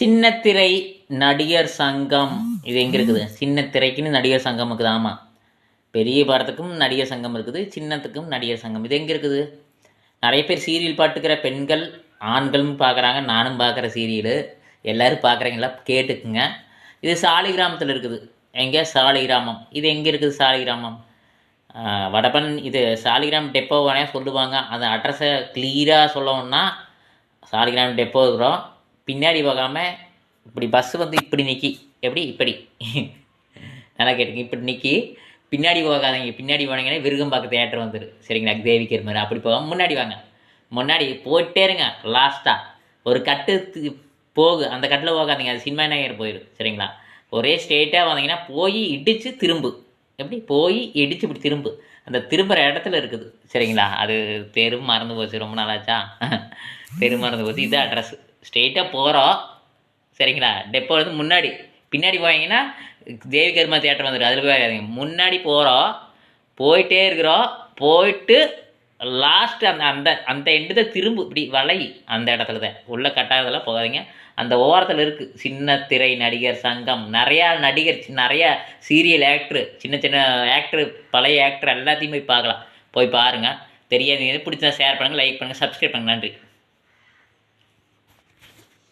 சின்னத்திரை நடிகர் சங்கம். இது எங்கே இருக்குது? சின்ன திரைக்குன்னு நடிகர் சங்கம் இருக்குது ஆமாம் பெரிய படத்துக்கும் நடிகர் சங்கம் இருக்குது சின்னத்துக்கும் நடிகர் சங்கம். இது எங்கே இருக்குது? நிறைய பேர் சீரியல் பாட்டுக்கிற பெண்கள் ஆண்களும் பார்க்குறாங்க நானும் பார்க்குற சீரியலு. எல்லோரும் பார்க்குறீங்களா கேட்டுக்குங்க. இது சாலிகிராமத்தில் இருக்குது. எங்கே? சாலிகிராமம். இது எங்கே இருக்குது சாலை கிராமம் வடபன் இது சாலிகிராம் டெப்போ வேணா சொல்லுவாங்க. அந்த அட்ரஸை கிளியராக சொல்லணும்னா சாலிகிராம் டெப்போ இருக்கிறோம் பின்னாடி போகாமல் இப்படி பஸ் வந்து இப்படி நிற்கி எப்படி? இப்படி. நல்லா கேட்டுங்க. இப்படி நிற்கி பின்னாடி போகாதீங்க. பின்னாடி போனீங்கன்னா விருகம்பாக்கம் தேட்டர் வந்துடு சரிங்களா? தேவிக்கிற மாதிரி. அப்படி போகாமல் முன்னாடி வாங்க. முன்னாடி போயிட்டே இருங்க. லாஸ்ட்டாக ஒரு கட்டுக்கு போகு. அந்த கட்டில் போகாதீங்க. அது சினிமா நகர் போயிடும் சரிங்களா? ஒரே ஸ்ட்ரெயிட்டாக வந்தீங்கன்னா போய் இடித்து திரும்பு. எப்படி? போய் இடித்து இப்படி திரும்பு. அந்த திரும்புகிற இடத்துல இருக்குது. சரிங்களா? அது தெரு மறந்து போச்சு. ரொம்ப நாளாச்சா? தெரு மறந்து போச்சு. இது அட்ரஸ் ஸ்ட்ரெயிட்டாக போகிறோம் சரிங்களா? டெப்போ வந்து முன்னாடி பின்னாடி போனீங்கன்னா தேவி கர்மா தேட்டர் வந்துடும் அதில் போய் முன்னாடி போகிறோம் போயிட்டே இருக்கிறோம். போயிட்டு லாஸ்ட் அந்த அந்த அந்த எண்டு தான் திரும்ப. இப்படி வலை அந்த இடத்துல தான். உள்ளே கட்டாததெல்லாம் போகாதீங்க. அந்த ஓரத்தில் இருக்குது சின்ன திரை நடிகர் சங்கம். நிறையா நடிகர் சி- நிறையா சீரியல் ஆக்டரு சின்ன சின்ன ஆக்டரு பழைய ஆக்டர் எல்லாத்தையும் போய் பார்க்கலாம். போய் பாருங்கள் தெரியாதீங்க பிடிச்சா ஷேர் பண்ணுங்கள் லைக் பண்ணுங்கள் சப்ஸ்கிரைப் பண்ணுங்கள் நன்றி.